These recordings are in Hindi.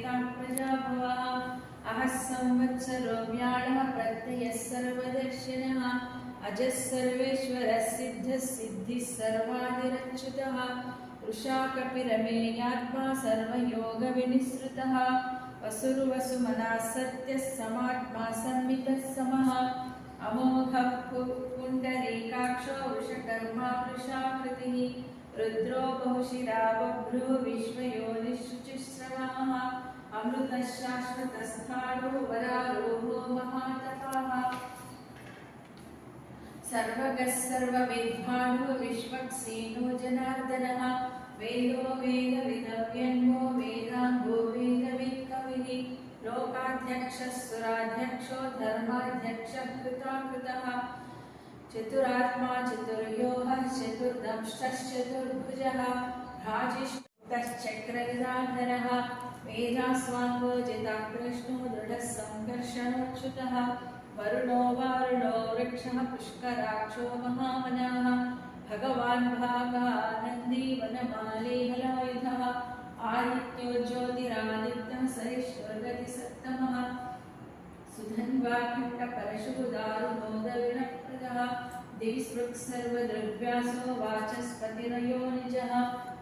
प्रेताः प्रजाभवः। अहः संवत्सरो व्याळः प्रत्ययः सर्वदर्शनः अजः सर्वेश्वरः सिद्धः सिद्धिः सर्वादिरच्युतः वृषाकपिरमेयात्मा सर्वयोगविनिसृतः। वसुर्वसुमनः सत्यः समात्मा संवितः समः। अमोघः पुण्डरीकाक्षो वृषकर्मा वृषाकृतिः। रुद्रो बहुशिरा बभ्रो विश्वयोनिशुचिश्रवाः अमृतः शाश्वतस्थाणो वरारोहो महातपाः सर्वगः सर्वविद्वानो विश्वक्सेनो जनार्दनः वेदो वेदविदव्यन्मो वेदाङ्गो वेदवित्कविः। लोकाध्यक्षः सुराध्यक्षो धर्माध्यक्षः कृताकृतः चतुरात्मा चतुर्योगः चतुर्दंष्टश्चतुर्भुजः भ्राजिष्ठश्चक्रगदाधरः वेदास्वाङ्गो जिताकृष्णो दृढः वरुणो वारुणो वृक्षः पुष्कराक्षो महामनाः, भगवान् भागानन्दी वनमाले हलायुधः आदित्यो ज्योतिरादित्यः सरिष्वगतिसत्तमः सुधन्वाखण्डपरशुदारुणोदविणप्रदः दिविसृक् सर्वद्रव्यासो वाचस्पतिरयो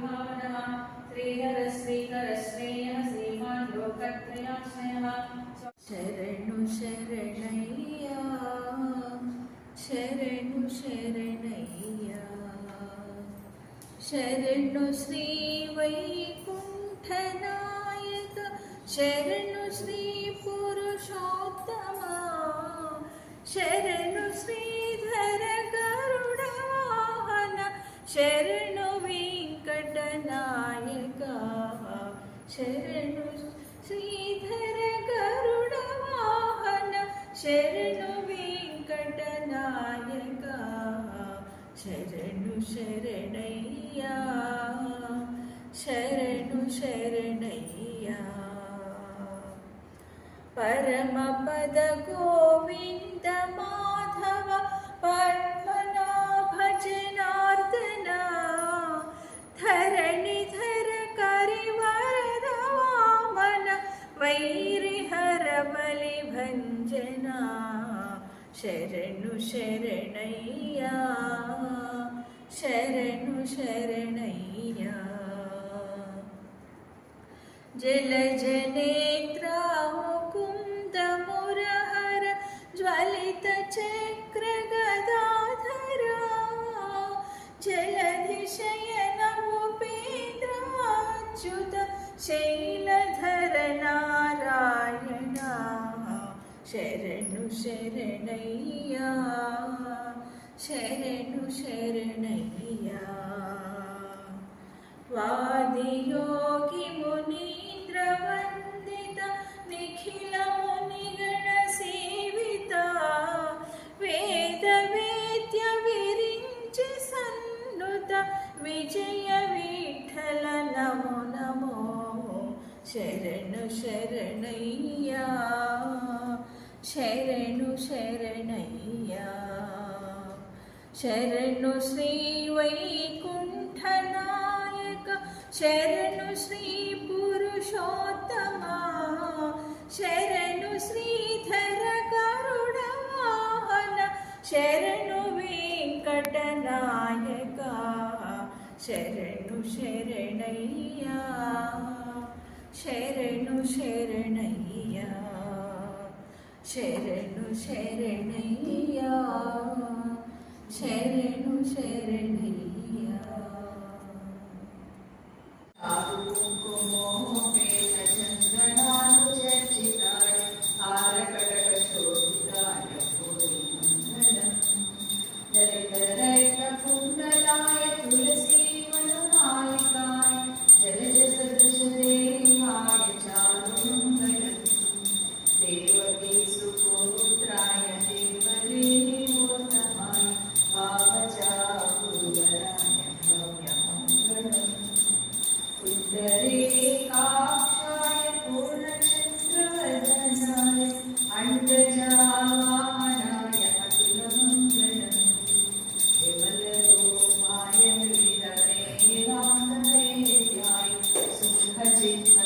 విభావన శ్రీహరశ్రీకరశ్రేయ శ్రీమాన్ లోకత్రయాశ్రయ శరణు శరణయ్యా శరణు శరణయ్యా శరణు శ్రీ వైకుంఠనాయక శరణు శ్రీ शर शरण शरण शरया परमपद गोविन्द माधव पथना भजनार्तन धरणि धरकरि वरवामन वैरि हर बलिभञ्जन शरण शरण शरणु शरणैया। जलजनेन्द्रा कुन्द मुरहर ज्वलितचक्रगदाधर जलधिशयन उपेन्द्राच्युत शैलधरनारायणार शरण शरणैया। శరణు శరణయ్యా. వాదియోగి మునీంద్రవందిత నిఖిల మునిగణ సేవిత. వేద వేద్య విరించి సన్నుత విజయ విఠల నమో నమో. శరణు శరణయ్యా. శరణు శరణ శరణు శ్రీ వైకుంఠనాయక శరణు శ్రీ పురుషోత్తమ శరణు శ్రీధర కరుణవాహన శరణు వెంకటనాయక శరణు శరణయ్యా శరణు శరణయ్యా శరణు శరణయ్యా ser el कमलाक्षाय पूर्णचन्द्रवदनाय अण्डजामानाय अखिलमङ्गलम् केवलरूपाय विविधवेदान्तवेद्याय सुखचित्तकामिताय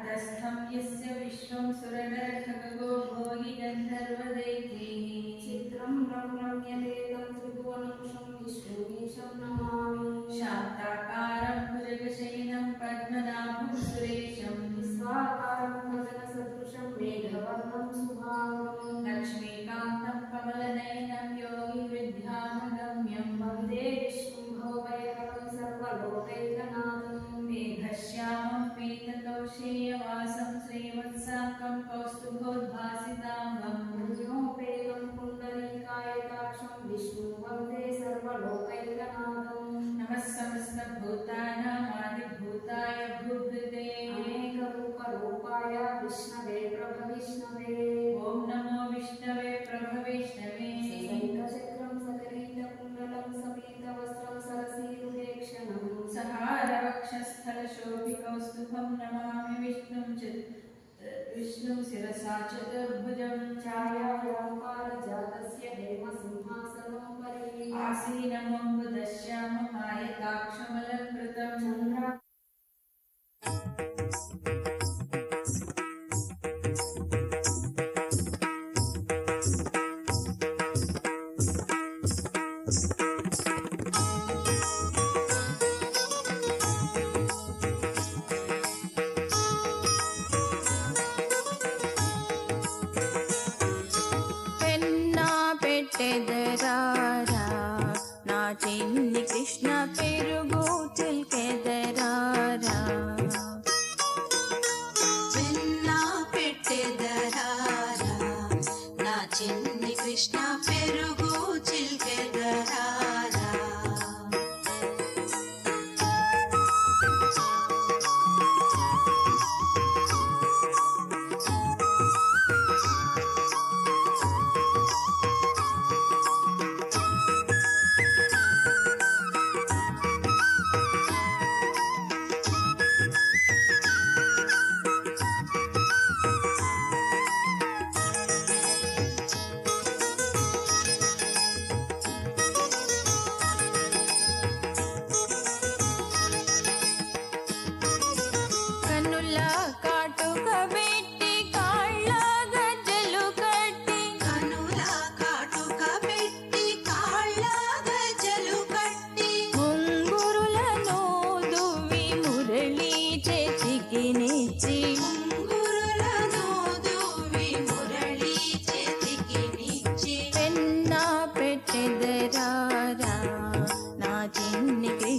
अन्तस्थं यस्य विश्वं सुरनरखगो भोगि गन्धर्वदैत्यैः चित्रं रम्यतेदं त्रिभुवनं विष्णुमीशं नमामि। शान्ताकारं भुजगशयनं पद्मनाभं सुरेशं विश्वाकारं गगनसदृशं मेघवर्णं शुभाङ्गं लक्ष्मीकान्तं कमलनयनं योगिविद्यामगम्यं वंदे विष्णुं भवभयहरं सर्वलोकैकनाथं मेघश्यामं पीतकौशेयवासं श्रीवत्साकं कौस्तुभोद्भासिताङ्गं पुण्योपेदं पुण्डरीकायताक्षं विष्णुं वंदे सर्वलोकैकनाथं नमः समस्तभूतानामादिभूताय भूभृते अनेकरूपरूपाय विष्णवे प्रभविष्णवे। सहारवक्षस्थलशोभिकौस्तुभं नमामि विष्णुं च विष्णुं शिरसा चतुर्भुजं छायाव्यापारजातस्य हेमसिंहासनोपरि आसीनमम्बुदश्याममायताक्षमलङ्कृतं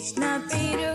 Krishna Peter.